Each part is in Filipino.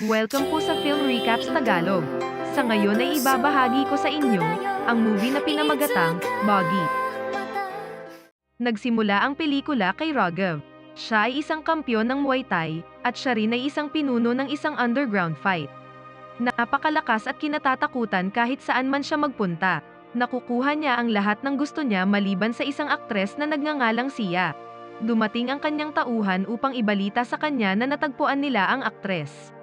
Welcome po sa Film Recaps Tagalog. Sa ngayon ay ibabahagi ko sa inyo ang movie na pinamagatang Boggy. Nagsimula ang pelikula kay Raghav. Siya ay isang kampyon ng Muay Thai at siya rin ay isang pinuno ng isang underground fight. Napakalakas at kinatatakutan kahit saan man siya magpunta. Nakukuha niya ang lahat ng gusto niya maliban sa isang aktres na nagngangalang siya. Dumating ang kanyang tauhan upang ibalita sa kanya na natagpuan nila ang aktres.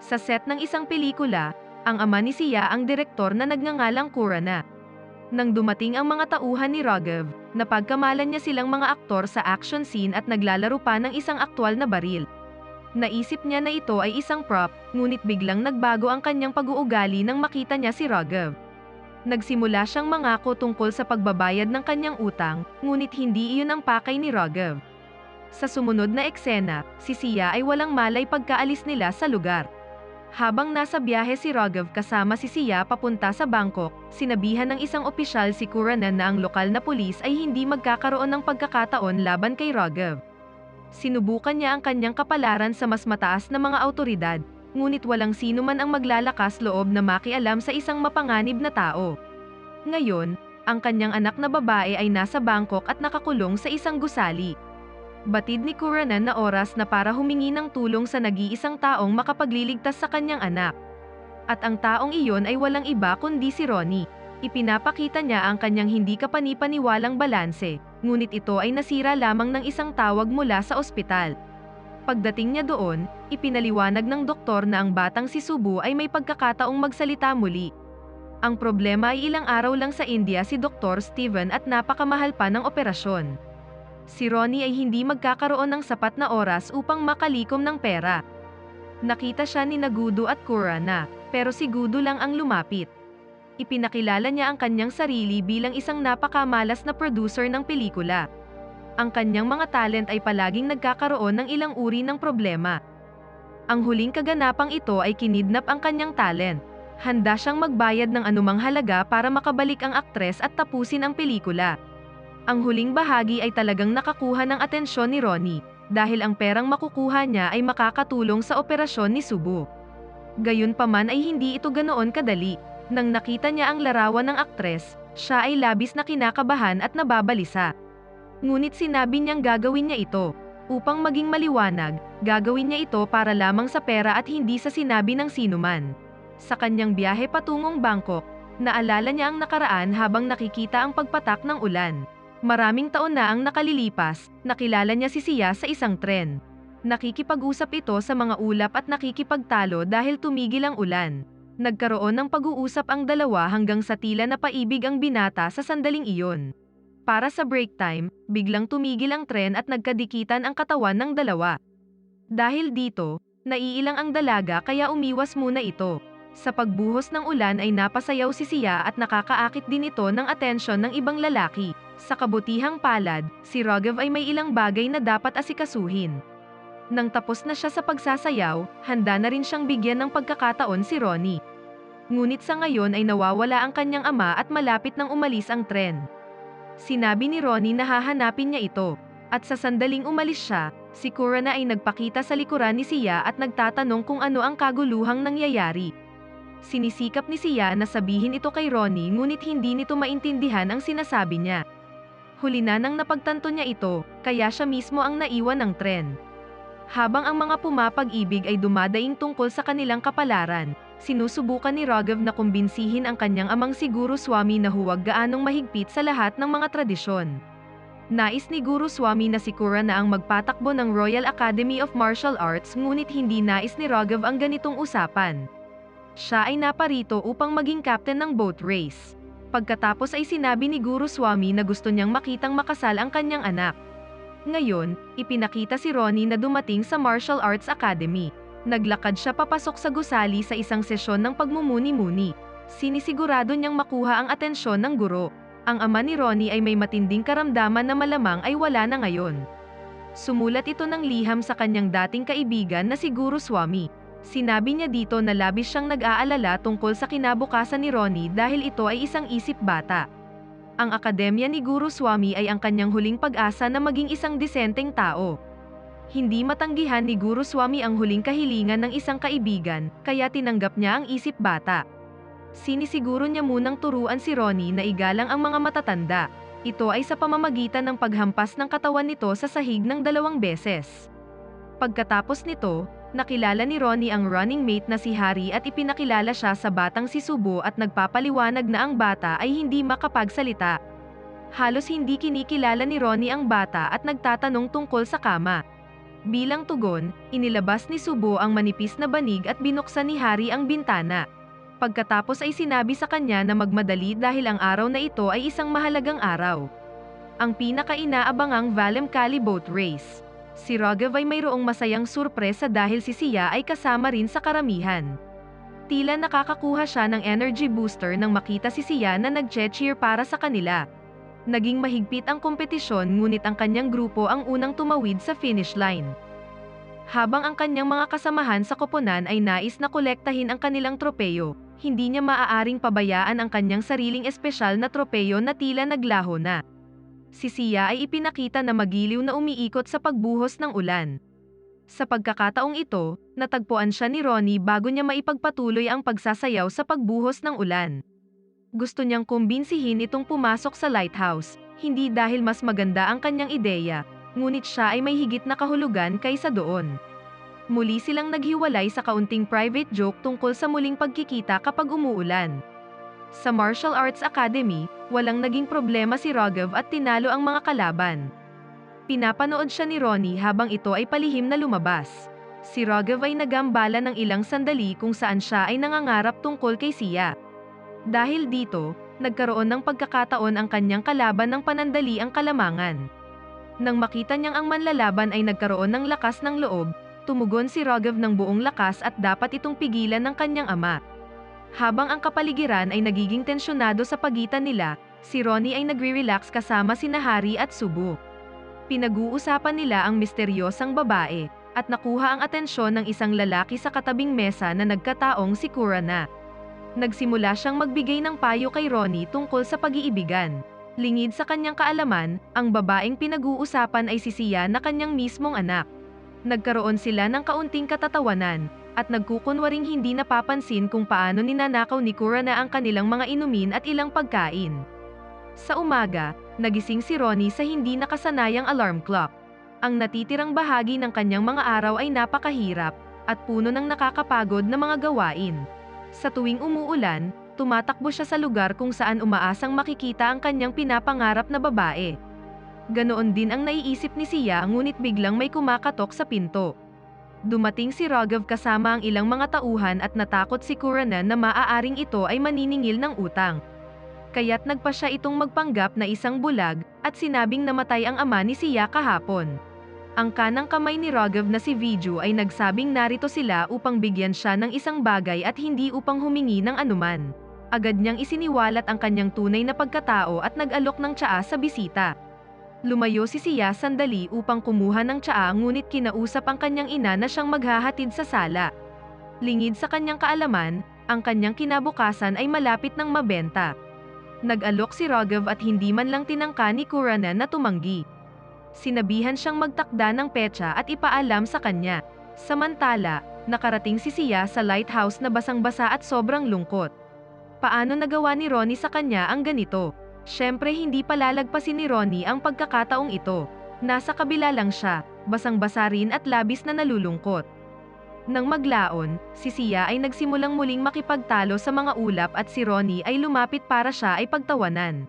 Sa set ng isang pelikula, ang ama ni Sia ang direktor na nagngangalang Kurana. Nang dumating ang mga tauhan ni Raghav, napagkamalan niya silang mga aktor sa action scene at naglalaro pa ng isang aktwal na baril. Naisip niya na ito ay isang prop, ngunit biglang nagbago ang kanyang pag-uugali nang makita niya si Raghav. Nagsimula siyang mangako tungkol sa pagbabayad ng kanyang utang, ngunit hindi iyon ang pakay ni Raghav. Sa sumunod na eksena, si Sia ay walang malay pagkaalis nila sa lugar. Habang nasa biyahe si Raghav kasama si Sia papunta sa Bangkok, sinabihan ng isang opisyal si Kuranan na ang lokal na pulis ay hindi magkakaroon ng pagkakataon laban kay Raghav. Sinubukan niya ang kanyang kapalaran sa mas mataas na mga autoridad, ngunit walang sino man ang maglalakas loob na makialam sa isang mapanganib na tao. Ngayon, ang kanyang anak na babae ay nasa Bangkok at nakakulong sa isang gusali. Batid ni Kuranan na oras na para humingi ng tulong sa nag-iisang taong makapagliligtas sa kanyang anak. At ang taong iyon ay walang iba kundi si Ronnie. Ipinapakita niya ang kanyang hindi kapanipaniwalang balanse, ngunit ito ay nasira lamang ng isang tawag mula sa ospital. Pagdating niya doon, ipinaliwanag ng doktor na ang batang si Subu ay may pagkakataong magsalita muli. Ang problema ay ilang araw lang sa India si Dr. Steven at napakamahal pa ng operasyon. Si Ronnie ay hindi magkakaroon ng sapat na oras upang makalikom ng pera. Nakita siya ni Nagudo at Kurana, pero si Gudo lang ang lumapit. Ipinakilala niya ang kanyang sarili bilang isang napakamalas na producer ng pelikula. Ang kanyang mga talent ay palaging nagkakaroon ng ilang uri ng problema. Ang huling kaganapang ito ay kinidnap ang kanyang talent. Handa siyang magbayad ng anumang halaga para makabalik ang aktres at tapusin ang pelikula. Ang huling bahagi ay talagang nakakuha ng atensyon ni Ronnie, dahil ang perang makukuha niya ay makakatulong sa operasyon ni Subo. Gayunpaman ay hindi ito ganoon kadali. Nang nakita niya ang larawan ng aktres, siya ay labis na kinakabahan at nababalisa. Ngunit sinabi niyang gagawin niya ito. Upang maging maliwanag, gagawin niya ito para lamang sa pera at hindi sa sinabi ng sinuman. Sa kanyang biyahe patungong Bangkok, naalala niya ang nakaraan habang nakikita ang pagpatak ng ulan. Maraming taon na ang nakalilipas, nakilala niya si Sia sa isang tren. Nakikipag-usap ito sa mga ulap at nakikipagtalo dahil tumigil ang ulan. Nagkaroon ng pag-uusap ang dalawa hanggang sa tila na paibig ang binata sa sandaling iyon. Para sa break time, biglang tumigil ang tren at nagkadikitan ang katawan ng dalawa. Dahil dito, naiilang ang dalaga kaya umiwas muna ito. Sa pagbuhos ng ulan ay napasayaw si Sia at nakakaakit din ito ng atensyon ng ibang lalaki. Sa kabutihang palad, si Raghav ay may ilang bagay na dapat asikasuhin. Nang tapos na siya sa pagsasayaw, handa na rin siyang bigyan ng pagkakataon si Ronnie. Ngunit sa ngayon ay nawawala ang kanyang ama at malapit nang umalis ang tren. Sinabi ni Ronnie na hahanapin niya ito, at sa sandaling umalis siya, si Kurana ay nagpakita sa likuran ni Sia at nagtatanong kung ano ang kaguluhang nangyayari. Sinisikap ni Sia na sabihin ito kay Ronnie ngunit hindi nito maintindihan ang sinasabi niya. Huli na nang napagtanto niya ito, kaya siya mismo ang naiwan ng tren. Habang ang mga pumapag-ibig ay dumadaing tungkol sa kanilang kapalaran, sinusubukan ni Raghav na kumbinsihin ang kanyang amang si Guru Swami na huwag gaanong mahigpit sa lahat ng mga tradisyon. Nais ni Guru Swami na si Kura na ang magpatakbo ng Royal Academy of Martial Arts ngunit hindi nais ni Raghav ang ganitong usapan. Siya ay naparito upang maging captain ng boat race. Pagkatapos ay sinabi ni Guru Swami na gusto niyang makitang makasal ang kanyang anak. Ngayon, ipinakita si Ronnie na dumating sa Martial Arts Academy. Naglakad siya papasok sa gusali sa isang sesyon ng pagmumuni-muni. Sinisigurado niyang makuha ang atensyon ng guro. Ang ama ni Ronnie ay may matinding karamdaman na malamang ay wala na ngayon. Sumulat ito ng liham sa kanyang dating kaibigan na si Guru Swami. Sinabi niya dito na labis siyang nag-aalala tungkol sa kinabukasan ni Ronnie dahil ito ay isang isip bata. Ang akademya ni Guru Swami ay ang kanyang huling pag-asa na maging isang disenteng tao. Hindi matanggihan ni Guru Swami ang huling kahilingan ng isang kaibigan, kaya tinanggap niya ang isip bata. Sinisiguro niya munang turuan si Ronnie na igalang ang mga matatanda. Ito ay sa pamamagitan ng paghampas ng katawan nito sa sahig ng dalawang beses. Pagkatapos nito, nakilala ni Ronnie ang running mate na si Harry at ipinakilala siya sa batang si Subo at nagpapaliwanag na ang bata ay hindi makapagsalita. Halos hindi kinikilala ni Ronnie ang bata at nagtatanong tungkol sa kama. Bilang tugon, inilabas ni Subo ang manipis na banig at binuksan ni Harry ang bintana. Pagkatapos ay sinabi sa kanya na magmadali dahil ang araw na ito ay isang mahalagang araw. Ang pinaka-inaabangang Valem Kali Boat Race. Si Raghav ay mayroong masayang surpresa dahil si Sia ay kasama rin sa karamihan. Tila nakakakuha siya ng energy booster nang makita si Sia na nag-cheer para sa kanila. Naging mahigpit ang kompetisyon ngunit ang kanyang grupo ang unang tumawid sa finish line. Habang ang kanyang mga kasamahan sa koponan ay nais na kolektahin ang kanilang tropeyo, hindi niya maaaring pabayaan ang kanyang sariling espesyal na tropeyo na tila naglaho na. Si Sia ay ipinakita na magiliw na umiikot sa pagbuhos ng ulan. Sa pagkakataong ito, natagpuan siya ni Ronnie bago niya maipagpatuloy ang pagsasayaw sa pagbuhos ng ulan. Gusto niyang kumbinsihin itong pumasok sa lighthouse, hindi dahil mas maganda ang kanyang ideya, ngunit siya ay may higit na kahulugan kaysa doon. Muli silang naghiwalay sa kaunting private joke tungkol sa muling pagkikita kapag umuulan. Sa Martial Arts Academy, walang naging problema si Raghav at tinalo ang mga kalaban. Pinapanood siya ni Ronnie habang ito ay palihim na lumabas. Si Raghav ay nagambala ng ilang sandali kung saan siya ay nangangarap tungkol kay Sia. Dahil dito, nagkaroon ng pagkakataon ang kanyang kalaban ng panandali ang kalamangan. Nang makita niyang ang manlalaban ay nagkaroon ng lakas ng loob, tumugon si Raghav ng buong lakas at dapat itong pigilan ng kanyang ama. Habang ang kapaligiran ay nagiging tensyonado sa pagitan nila, si Ronnie ay nagre-relax kasama si Nahari at Subo. Pinag-uusapan nila ang misteryosang babae, at nakuha ang atensyon ng isang lalaki sa katabing mesa na nagkataong si Kurana. Nagsimula siyang magbigay ng payo kay Ronnie tungkol sa pag-iibigan. Lingid sa kanyang kaalaman, ang babaeng pinag-uusapan ay si Sia na kanyang mismong anak. Nagkaroon sila ng kaunting katatawanan, at nagkukunwaring hindi napapansin kung paano ninanakaw ni Kurana ang kanilang mga inumin at ilang pagkain. Sa umaga, nagising si Ronnie sa hindi nakasanayang alarm clock. Ang natitirang bahagi ng kanyang mga araw ay napakahirap, at puno ng nakakapagod na mga gawain. Sa tuwing umuulan, tumatakbo siya sa lugar kung saan umaasang makikita ang kanyang pinapangarap na babae. Ganoon din ang naiisip ni Sia ngunit biglang may kumakatok sa pinto. Dumating si Raghav kasama ang ilang mga tauhan at natakot si Kurana na maaaring ito ay maniningil ng utang. Kaya't nagpa siya itong magpanggap na isang bulag at sinabing namatay ang ama ni Sia kahapon. Ang kanang kamay ni Raghav na si Viju ay nagsabing narito sila upang bigyan siya ng isang bagay at hindi upang humingi ng anuman. Agad niyang isiniwalat ang kanyang tunay na pagkatao at nag-alok ng tsaa sa bisita. Lumayo si Sia sandali upang kumuha ng tsaa ngunit kinausap ang kanyang ina na siyang maghahatid sa sala. Lingid sa kanyang kaalaman, ang kanyang kinabukasan ay malapit ng mabenta. Nag-alok si Raghav at hindi man lang tinangka ni Kurana na tumanggi. Sinabihan siyang magtakda ng petsa at ipaalam sa kanya. Samantala, nakarating si Sia sa lighthouse na basang-basa at sobrang lungkot. Paano nagawa ni Ronnie sa kanya ang ganito? Siyempre hindi palalagpasin ni Ronnie ang pagkakataong ito. Nasa kabila lang siya, basang-basa rin at labis na nalulungkot. Nang maglaon, si Sia ay nagsimulang muling makipagtalo sa mga ulap at si Ronnie ay lumapit para siya ay pagtawanan.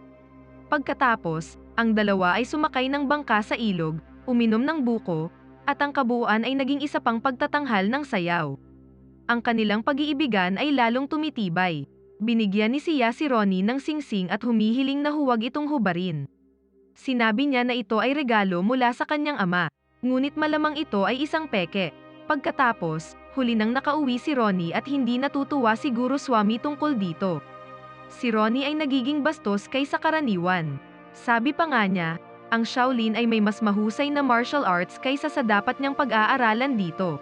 Pagkatapos, ang dalawa ay sumakay ng bangka sa ilog, uminom ng buko, at ang kabuuan ay naging isa pang pagtatanghal ng sayaw. Ang kanilang pag-iibigan ay lalong tumitibay. Binigyan ni Sia si Ronnie ng singsing at humihiling na huwag itong hubarin. Sinabi niya na ito ay regalo mula sa kanyang ama, ngunit malamang ito ay isang peke. Pagkatapos, huli nang nakauwi si Ronnie at hindi natutuwa si Guru Swami tungkol dito. Si Ronnie ay nagiging bastos kaysa karaniwan. Sabi pa nga niya, ang Shaolin ay may mas mahusay na martial arts kaysa sa dapat niyang pag-aaralan dito.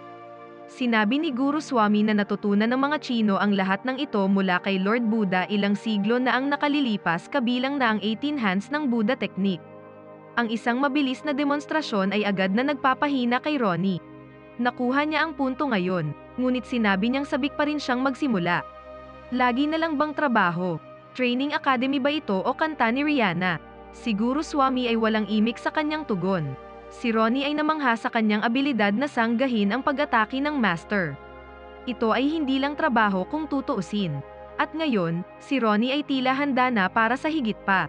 Sinabi ni Guru Swami na natutunan ng mga Chino ang lahat ng ito mula kay Lord Buddha ilang siglo na ang nakalilipas kabilang na ang 18 hands ng Buddha technique. Ang isang mabilis na demonstrasyon ay agad na nagpapahina kay Ronnie. Nakuha niya ang punto ngayon, ngunit sinabi niyang sabik pa rin siyang magsimula. Lagi na lang bang trabaho? Training academy ba ito o kanta ni Rihanna? Siguro Swami ay walang imik sa kanyang tugon. Si Ronnie ay namangha sa kanyang abilidad na sanggahin ang pag-atake ng master. Ito ay hindi lang trabaho kung tutuusin. At ngayon, si Ronnie ay tila handa na para sa higit pa.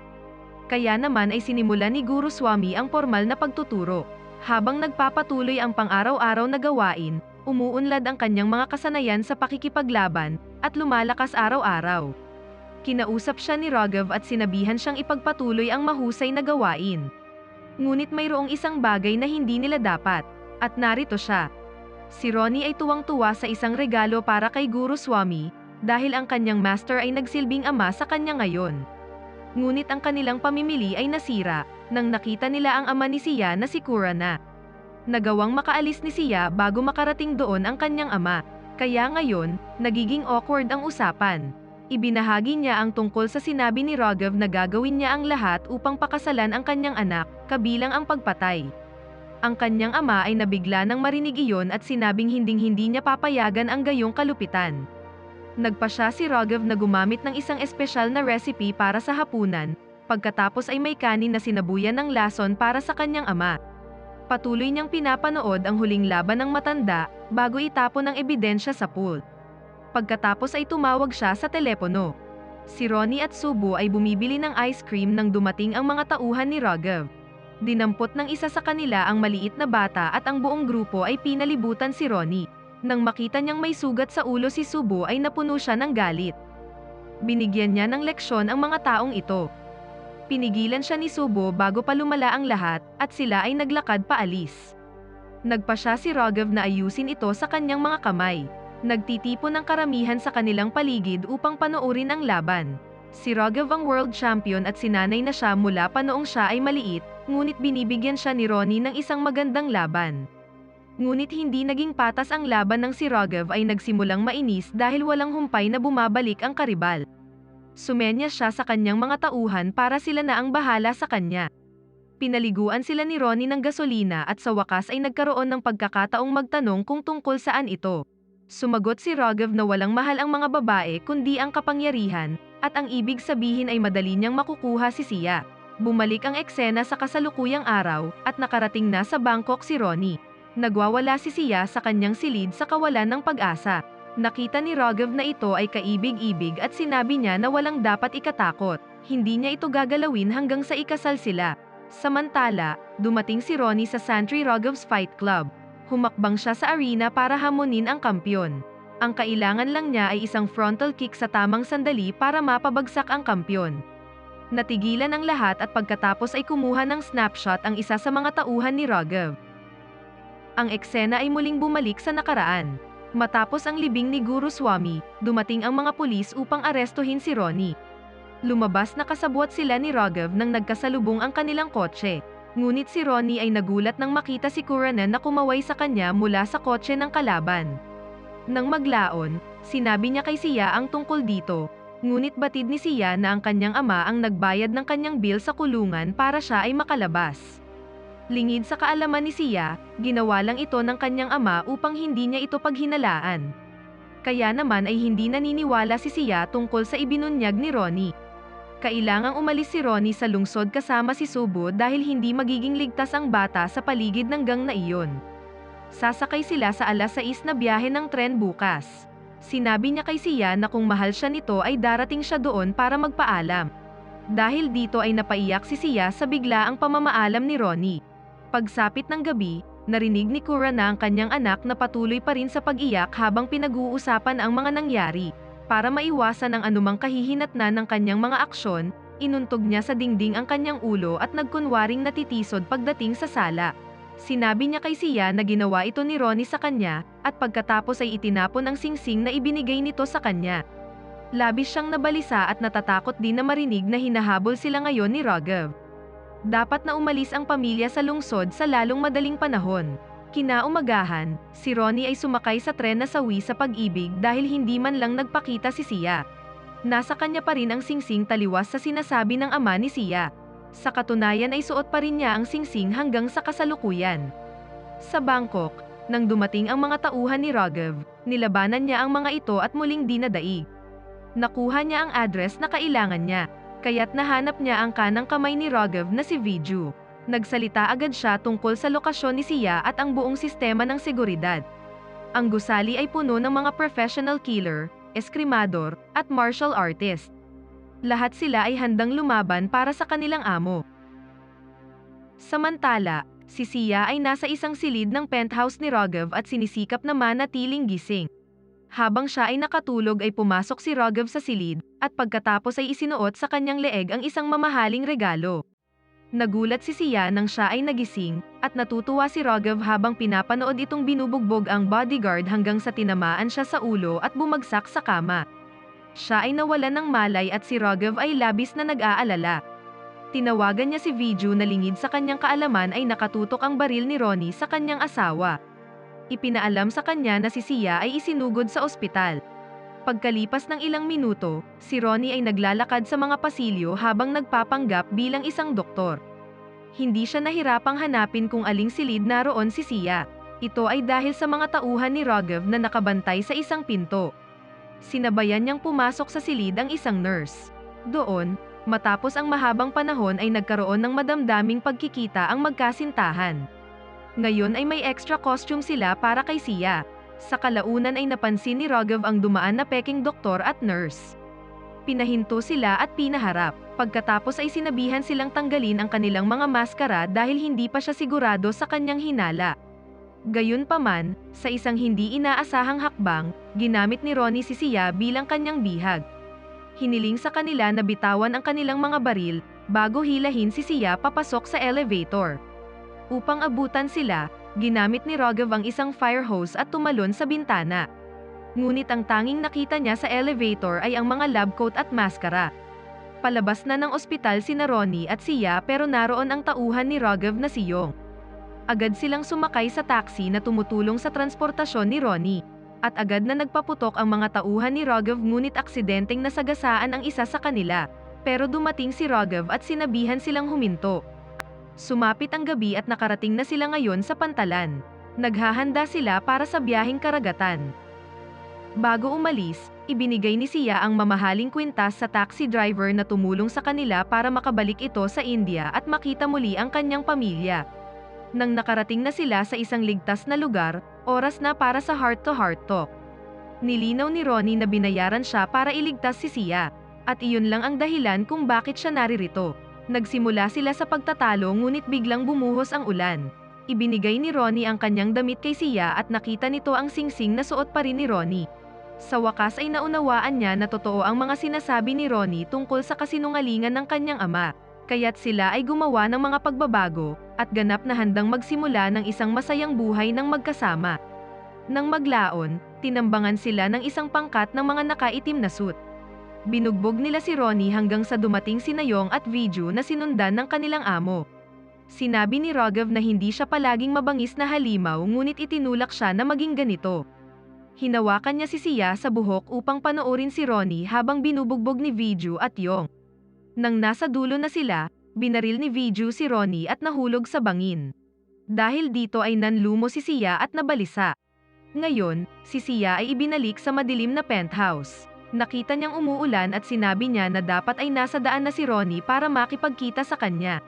Kaya naman ay sinimula ni Guru Swami ang formal na pagtuturo. Habang nagpapatuloy ang pang-araw-araw na gawain, umuunlad ang kanyang mga kasanayan sa pakikipaglaban, at lumalakas araw-araw. Kinausap siya ni Raghav at sinabihan siyang ipagpatuloy ang mahusay na gawain. Ngunit mayroong isang bagay na hindi nila dapat, at narito siya. Si Ronnie ay tuwang-tuwa sa isang regalo para kay Guru Swami, dahil ang kanyang master ay nagsilbing ama sa kanya ngayon. Ngunit ang kanilang pamimili ay nasira, nang nakita nila ang ama ni Siya na si Kurana. Nagawang makaalis ni Siya bago makarating doon ang kanyang ama, kaya ngayon, nagiging awkward ang usapan. Ibinahagi niya ang tungkol sa sinabi ni Raghav na gagawin niya ang lahat upang pakasalan ang kanyang anak, kabilang ang pagpatay. Ang kanyang ama ay nabigla nang marinig iyon at sinabing hinding-hindi niya papayagan ang gayong kalupitan. Nagpa siya si Raghav na gumamit ng isang espesyal na recipe para sa hapunan, pagkatapos ay may kanin na sinabuyan ng lason para sa kanyang ama. Patuloy niyang pinapanood ang huling laban ng matanda, bago itapon ang ebidensya sa pool. Pagkatapos ay tumawag siya sa telepono. Si Ronnie at Subo ay bumibili ng ice cream nang dumating ang mga tauhan ni Raghav. Dinampot ng isa sa kanila ang maliit na bata at ang buong grupo ay pinalibutan si Ronnie. Nang makita niyang may sugat sa ulo si Subo ay napuno siya ng galit. Binigyan niya ng leksyon ang mga taong ito. Pinigilan siya ni Subo bago pa lumala ang lahat at sila ay naglakad paalis. Nagpa siya si Raghav na ayusin ito sa kanyang mga kamay. Nagtitipon ng karamihan sa kanilang paligid upang panoorin ang laban. Si Raghav ang world champion at sinanay na siya mula pa noong siya ay maliit, ngunit binibigyan siya ni Ronnie ng isang magandang laban. Ngunit hindi naging patas ang laban ng si Raghav ay nagsimulang mainis dahil walang humpay na bumabalik ang karibal. Sumenya siya sa kanyang mga tauhan para sila na ang bahala sa kanya. Pinaliguan sila ni Ronnie ng gasolina at sa wakas ay nagkaroon ng pagkakataong magtanong kung tungkol saan ito. Sumagot si Raghav na walang mahal ang mga babae kundi ang kapangyarihan, at ang ibig sabihin ay madali niyang makukuha si Sia. Bumalik ang eksena sa kasalukuyang araw, at nakarating na sa Bangkok si Ronnie. Nagwawala si Sia sa kanyang silid sa kawalan ng pag-asa. Nakita ni Raghav na ito ay kaibig-ibig at sinabi niya na walang dapat ikatakot. Hindi niya ito gagalawin hanggang sa ikasal sila. Samantala, dumating si Ronnie sa Santry Raghav's Fight Club. Humakbang siya sa arena para hamunin ang kampyon. Ang kailangan lang niya ay isang frontal kick sa tamang sandali para mapabagsak ang kampyon. Natigilan ang lahat at pagkatapos ay kumuha ng snapshot ang isa sa mga tauhan ni Raghav. Ang eksena ay muling bumalik sa nakaraan. Matapos ang libing ni Guru Swami, dumating ang mga pulis upang arestuhin si Ronnie. Lumabas na kasabwat sila ni Raghav nang nagkasalubong ang kanilang kotse. Ngunit si Ronnie ay nagulat nang makita si Kuranan na kumaway sa kanya mula sa kotse ng kalaban. Nang maglaon, sinabi niya kay Siya ang tungkol dito, ngunit batid ni Siya na ang kanyang ama ang nagbayad ng kanyang bill sa kulungan para siya ay makalabas. Lingid sa kaalaman ni Siya, ginawa lang ito ng kanyang ama upang hindi niya ito paghinalaan. Kaya naman ay hindi naniniwala si Siya tungkol sa ibinunyag ni Ronnie. Kailangang umalis si Ronnie sa lungsod kasama si Subo dahil hindi magiging ligtas ang bata sa paligid ng gang na iyon. Sasakay sila sa alas 6 na biyahe ng tren bukas. Sinabi niya kay Siya na kung mahal siya nito ay darating siya doon para magpaalam. Dahil dito ay napaiyak si Siya sa bigla ang pamamaalam ni Ronnie. Pagsapit ng gabi, narinig ni Kura na ang kanyang anak na patuloy pa rin sa pag-iyak habang pinag-uusapan ang mga nangyari. Para maiwasan ang anumang kahihinatnan ng kanyang mga aksyon, inuntog niya sa dingding ang kanyang ulo at nagkunwaring natitisod pagdating sa sala. Sinabi niya kay Siya na ginawa ito ni Ronnie sa kanya, at pagkatapos ay itinapon ang singsing na ibinigay nito sa kanya. Labis siyang nabalisa at natatakot din na marinig na hinahabol sila ngayon ni Raghav. Dapat na umalis ang pamilya sa lungsod sa lalong madaling panahon. Kinaumagahan, si Ronnie ay sumakay sa tren na sawi sa pag-ibig dahil hindi man lang nagpakita si Sia. Nasa kanya pa rin ang singsing taliwas sa sinasabi ng ama ni Sia. Sa katunayan ay suot pa rin niya ang singsing hanggang sa kasalukuyan. Sa Bangkok, nang dumating ang mga tauhan ni Raghav, nilabanan niya ang mga ito at muling dinadaig. Nakuha niya ang address na kailangan niya, kaya't nahanap niya ang kanang kamay ni Raghav na si Viju. Nagsalita agad siya tungkol sa lokasyon ni Sia at ang buong sistema ng seguridad. Ang gusali ay puno ng mga professional killer, eskrimador, at martial artist. Lahat sila ay handang lumaban para sa kanilang amo. Samantala, si Sia ay nasa isang silid ng penthouse ni Raghav at sinisikap na manatiling gising. Habang siya ay nakatulog ay pumasok si Raghav sa silid, at pagkatapos ay isinuot sa kanyang leeg ang isang mamahaling regalo. Nagulat si Sia nang siya ay nagising, at natutuwa si Raghav habang pinapanood itong binubugbog ang bodyguard hanggang sa tinamaan siya sa ulo at bumagsak sa kama. Siya ay nawalan ng malay at si Raghav ay labis na nag-aalala. Tinawagan niya si Viju na lingid sa kanyang kaalaman ay nakatutok ang baril ni Ronnie sa kanyang asawa. Ipinaalam sa kanya na si Sia ay isinugod sa ospital. Pagkalipas ng ilang minuto, si Ronnie ay naglalakad sa mga pasilyo habang nagpapanggap bilang isang doktor. Hindi siya nahirapang hanapin kung aling silid naroon si Sia. Ito ay dahil sa mga tauhan ni Raghav na nakabantay sa isang pinto. Sinabayan niyang pumasok sa silid ang isang nurse. Doon, matapos ang mahabang panahon ay nagkaroon ng madamdaming pagkikita ang magkasintahan. Ngayon ay may extra costume sila para kay Sia. Sa kalaunan ay napansin ni Raghav ang dumaan na peking doktor at nurse. Pinahinto sila at pinaharap. Pagkatapos ay sinabihan silang tanggalin ang kanilang mga maskara dahil hindi pa siya sigurado sa kanyang hinala. Gayunpaman, sa isang hindi inaasahang hakbang, ginamit ni Ronnie si Sia bilang kanyang bihag. Hiniling sa kanila na bitawan ang kanilang mga baril, bago hilahin si Sia papasok sa elevator. Upang abutan sila, ginamit ni Raghav ang isang fire hose at tumalon sa bintana. Ngunit ang tanging nakita niya sa elevator ay ang mga lab coat at maskara. Palabas na ng ospital si Ronnie at Sia pero naroon ang tauhan ni Raghav na si Yong. Agad silang sumakay sa taxi na tumutulong sa transportasyon ni Ronnie. At agad na nagpaputok ang mga tauhan ni Raghav ngunit aksidenteng nasagasaan ang isa sa kanila. Pero dumating si Raghav at sinabihan silang huminto. Sumapit ang gabi at nakarating na sila ngayon sa pantalan. Naghahanda sila para sa biyaheng karagatan. Bago umalis, ibinigay ni Sia ang mamahaling kwintas sa taxi driver na tumulong sa kanila para makabalik ito sa India at makita muli ang kanyang pamilya. Nang nakarating na sila sa isang ligtas na lugar, oras na para sa heart-to-heart talk. Nilinaw ni Ronnie na binayaran siya para iligtas si Sia, at iyon lang ang dahilan kung bakit siya naririto. Nagsimula sila sa pagtatalo ngunit biglang bumuhos ang ulan. Ibinigay ni Ronnie ang kanyang damit kay Sia at nakita nito ang singsing na suot pa rin ni Ronnie. Sa wakas ay naunawaan niya na totoo ang mga sinasabi ni Ronnie tungkol sa kasinungalingan ng kanyang ama. Kaya't sila ay gumawa ng mga pagbabago, at ganap na handang magsimula ng isang masayang buhay ng magkasama. Nang maglaon, tinambangan sila ng isang pangkat ng mga nakaitim na suit. Binugbog nila si Ronnie hanggang sa dumating si Nayong at Viju na sinundan ng kanilang amo. Sinabi ni Raghav na hindi siya palaging mabangis na halimaw ngunit itinulak siya na maging ganito. Hinawakan niya si Sia sa buhok upang panoorin si Ronnie habang binubugbog ni Viju at Yong. Nang nasa dulo na sila, binaril ni Viju si Ronnie at nahulog sa bangin. Dahil dito ay nanlumo si Sia at nabalisa. Ngayon, si Sia ay ibinalik sa madilim na penthouse. Nakita niyang umuulan at sinabi niya na dapat ay nasa daan na si Ronnie para makipagkita sa kanya.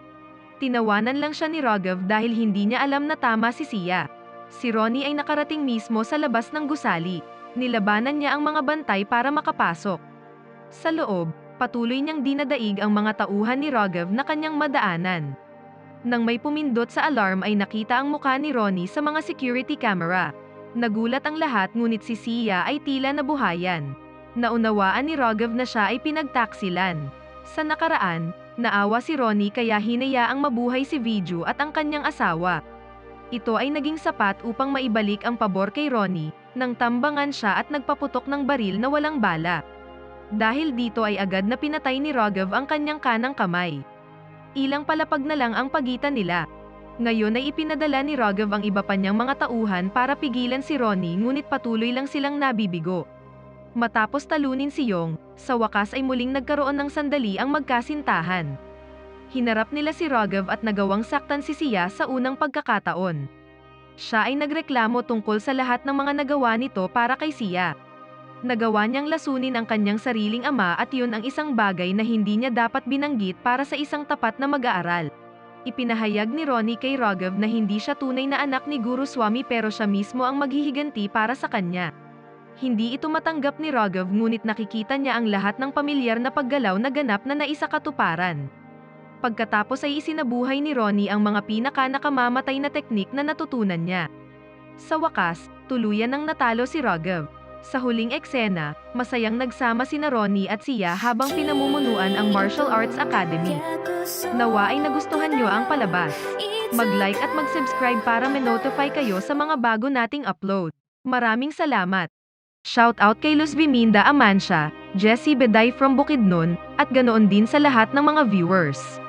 Tinawanan lang siya ni Raghav dahil hindi niya alam na tama si Sia. Si Ronnie ay nakarating mismo sa labas ng gusali. Nilabanan niya ang mga bantay para makapasok. Sa loob, patuloy niyang dinadaig ang mga tauhan ni Raghav na kanyang madaanan. Nang may pumindot sa alarm ay nakita ang mukha ni Ronnie sa mga security camera. Nagulat ang lahat ngunit si Sia ay tila nabuhayan. Naunawaan ni Raghav na siya ay pinagtaksilan. Sa nakaraan, naawa si Ronnie kaya hinayaang mabuhay si Viju at ang kanyang asawa. Ito ay naging sapat upang maibalik ang pabor kay Ronnie, nang tambangan siya at nagpaputok ng baril na walang bala. Dahil dito ay agad na pinatay ni Raghav ang kanyang kanang kamay. Ilang palapag na lang ang pagitan nila. Ngayon ay ipinadala ni Raghav ang iba pa niyang mga tauhan para pigilan si Ronnie ngunit patuloy lang silang nabibigo. Matapos talunin si Yong, sa wakas ay muling nagkaroon ng sandali ang magkasintahan. Hinarap nila si Raghav at nagawang saktan si Sia sa unang pagkakataon. Siya ay nagreklamo tungkol sa lahat ng mga nagawa nito para kay Sia. Nagawa niyang lasunin ang kanyang sariling ama at yun ang isang bagay na hindi niya dapat binanggit para sa isang tapat na mag-aaral. Ipinahayag ni Ronnie kay Raghav na hindi siya tunay na anak ni Guru Swami pero siya mismo ang maghihiganti para sa kanya. Hindi ito matanggap ni Raghav ngunit nakikita niya ang lahat ng pamilyar na paggalaw na ganap na naisakatuparan. Pagkatapos ay isinabuhay ni Ronnie ang mga pinaka nakamamatay na teknik na natutunan niya. Sa wakas, tuluyan ng natalo si Raghav. Sa huling eksena, masayang nagsama sina Ronnie at Sia habang pinamumunuan ang Martial Arts Academy. Nawa ay nagustuhan nyo ang palabas. Mag-like at mag-subscribe para ma-notify kayo sa mga bago nating upload. Maraming salamat! Shout out kay Luz Biminda Amansya, Jessie Beday from Bukidnon, at ganoon din sa lahat ng mga viewers.